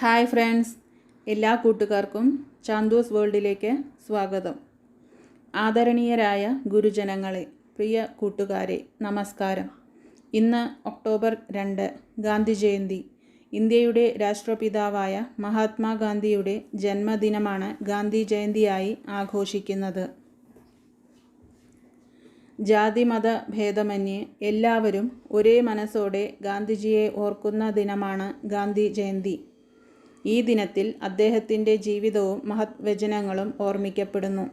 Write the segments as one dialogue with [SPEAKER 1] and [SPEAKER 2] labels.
[SPEAKER 1] Hi friends. എല്ലാ കൂട്ടുകാർക്കും ചാന്തൂസ് വേൾഡിലേക്ക് സ്വാഗതം. ആദരണീയരായ ഗുരുജനങ്ങളെ പ്രിയ കൂട്ടുകാരെ നമസ്കാരം. ഇന്ന് ഒക്ടോബർ രണ്ട് ഗാന്ധി ജയന്തി. ഇന്ത്യയുടെ രാഷ്ട്രപിതാവായ മഹാത്മാഗാന്ധിയുടെ ജന്മദിനമാണ് ഗാന്ധി ജയന്തിയായി ആഘോഷിക്കുന്നത്. ജാതിമത ഭേദമന്യേ എല്ലാവരും ഒരേ മനസ്സോടെ ഗാന്ധിജിയെ ഓർക്കുന്ന ദിനമാണ് ഗാന്ധി ജയന്തി. ഈ ദിനത്തിൽ അദ്ദേഹത്തിന്റെ ജീവിതവും മഹത് വചനങ്ങളും ഓർമ്മിക്കപ്പെടുന്നു.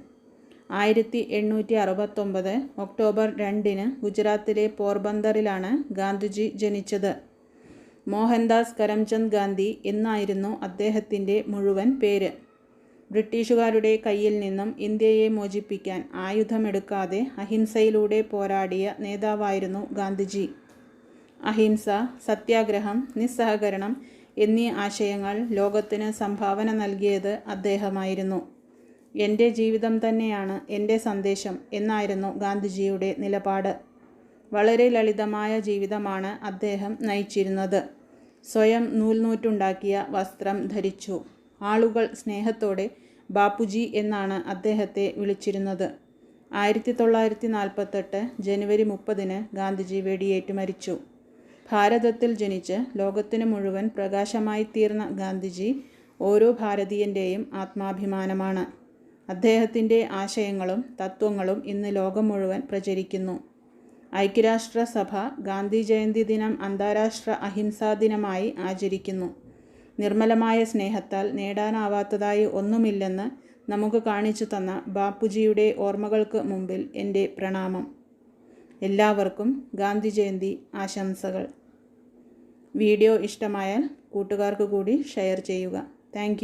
[SPEAKER 1] ആയിരത്തി എണ്ണൂറ്റി അറുപത്തൊമ്പത് ഒക്ടോബർ രണ്ടിന് ഗുജറാത്തിലെ പോർബന്തറിലാണ് ഗാന്ധിജി ജനിച്ചത്. മോഹൻദാസ് കരംചന്ദ് ഗാന്ധി എന്നായിരുന്നു അദ്ദേഹത്തിന്റെ മുഴുവൻ പേര്. ബ്രിട്ടീഷുകാരുടെ കയ്യിൽ നിന്നും ഇന്ത്യയെ മോചിപ്പിക്കാൻ ആയുധമെടുക്കാതെ അഹിംസയിലൂടെ പോരാടിയ നേതാവായിരുന്നു ഗാന്ധിജി. അഹിംസ സത്യാഗ്രഹം നിസ്സഹകരണം എന്നീ ആശയങ്ങൾ ലോകത്തിന് സംഭാവന നൽകിയത് അദ്ദേഹമായിരുന്നു. എന്റെ ജീവിതം തന്നെയാണ് എന്റെ സന്ദേശം എന്നായിരുന്നു ഗാന്ധിജിയുടെ നിലപാട്. വളരെ ലളിതമായ ജീവിതമാണ് അദ്ദേഹം നയിച്ചിരുന്നത്. സ്വയം നൂൽനൂറ്റുണ്ടാക്കിയ വസ്ത്രം ധരിച്ചു. ആളുകൾ സ്നേഹത്തോടെ ബാപ്പുജി എന്നാണ് അദ്ദേഹത്തെ വിളിച്ചിരുന്നത്. ആയിരത്തി തൊള്ളായിരത്തി നാൽപ്പത്തെട്ട് ജനുവരി മുപ്പതിന് ഗാന്ധിജി വെടിയേറ്റ് മരിച്ചു. ഭാരതത്തിൽ ജനിച്ച് ലോകത്തിന് മുഴുവൻ പ്രകാശമായി തീർന്ന ഗാന്ധിജി ഓരോ ഭാരതീയന്റെയും ആത്മാഭിമാനമാണ്. അദ്ദേഹത്തിന്റെ ആശയങ്ങളും തത്വങ്ങളും ഇന്ന് ലോകം മുഴുവൻ പ്രചരിക്കുന്നു. ഐക്യരാഷ്ട്രസഭ ഗാന്ധി ജയന്തി ദിനം അന്താരാഷ്ട്ര അഹിംസാ ദിനമായി ആചരിക്കുന്നു. നിർമ്മലമായ സ്നേഹത്താൽ നേടാനാവാത്തതായി ഒന്നുമില്ലെന്ന് നമുക്ക് കാണിച്ചു തന്ന ബാപ്പുജിയുടെ ഓർമ്മകൾക്ക് മുമ്പിൽ എന്റെ പ്രണാമം. എല്ലാവർക്കും ഗാന്ധി ജയന്തി ആശംസകൾ. വീഡിയോ ഇഷ്ടമായാൽ കൂട്ടുകാർക്ക് കൂടി ഷെയർ ചെയ്യുക. താങ്ക്